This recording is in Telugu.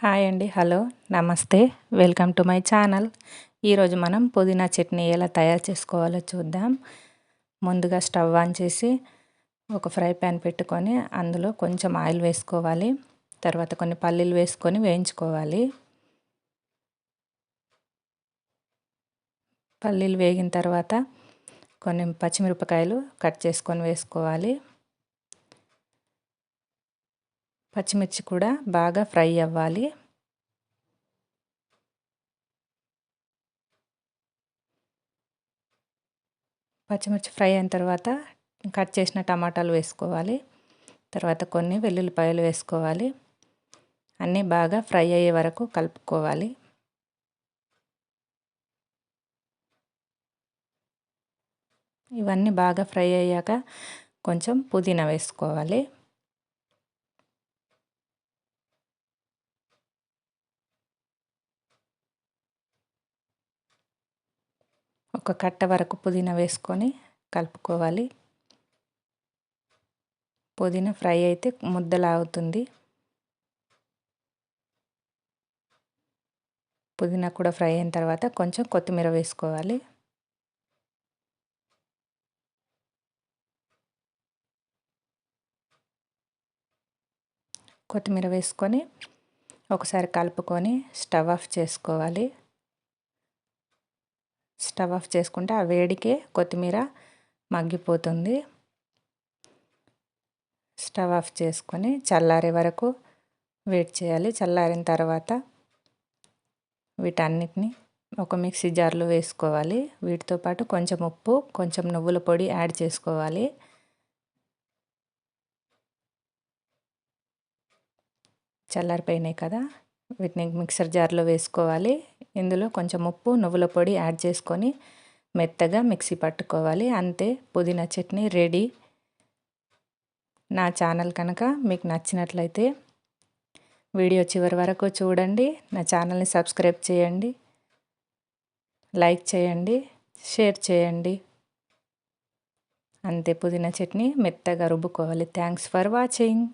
హాయ్ అండి హలో నమస్తే వెల్కమ్ టు మై ఛానల్. ఈరోజు మనం పుదీనా చట్నీ ఎలా తయారు చేసుకోవాలో చూద్దాం. ముందుగా స్టవ్ ఆన్ చేసి ఒక ఫ్రై ప్యాన్ పెట్టుకొని అందులో కొంచెం ఆయిల్ వేసుకోవాలి. తర్వాత కొన్ని పల్లీలు వేసుకొని వేయించుకోవాలి. పల్లీలు వేగిన తర్వాత కొన్ని పచ్చిమిరపకాయలు కట్ చేసుకొని వేసుకోవాలి. పచ్చిమిర్చి కూడా బాగా ఫ్రై అవ్వాలి. పచ్చిమిర్చి ఫ్రై అయిన తర్వాత కట్ చేసిన టమాటాలు వేసుకోవాలి. తర్వాత కొన్ని వెల్లుల్లిపాయలు వేసుకోవాలి. అన్నీ బాగా ఫ్రై అయ్యే వరకు కలుపుకోవాలి. ఇవన్నీ బాగా ఫ్రై అయ్యాక కొంచెం పుదీనా వేసుకోవాలి. ఒక కట్ట వరకు పుదీనా వేసుకొని కలుపుకోవాలి. పుదీనా ఫ్రై అయితే ముద్దలా అవుతుంది పుదీనా కూడా ఫ్రై అయిన తర్వాత కొంచెం కొత్తిమీర వేసుకోవాలి. కొత్తిమీర వేసుకొని ఒకసారి కలుపుకొని స్టవ్ ఆఫ్ చేసుకోవాలి. స్టవ్ ఆఫ్ చేసుకుంటే ఆ వేడికే కొత్తిమీర మగ్గిపోతుంది. స్టవ్ ఆఫ్ చేసుకొని చల్లారే వరకు వెయిట్ చేయాలి. చల్లారిన తర్వాత వీటన్నిటిని ఒక మిక్సీ జార్లో వేసుకోవాలి. వీటితో పాటు కొంచెం ఉప్పు కొంచెం నువ్వుల పొడి యాడ్ చేసుకోవాలి. చల్లారిపోయినాయి కదా వీటిని మిక్సర్ జార్లో వేసుకోవాలి. ఇందులో కొంచెం ఉప్పు నువ్వుల పొడి యాడ్ చేసుకొని మెత్తగా మిక్సీ పట్టుకోవాలి. అంతే పుదీనా చట్నీ రెడీ. నా ఛానల్ కనుక మీకు నచ్చినట్లయితే వీడియో చివరి వరకు చూడండి. నా ఛానల్ని సబ్స్క్రైబ్ చేయండి. లైక్ చేయండి. షేర్ చేయండి. అంతే పుదీనా చట్నీ మెత్తగా రుబ్బుకోవాలి. Thanks for watching.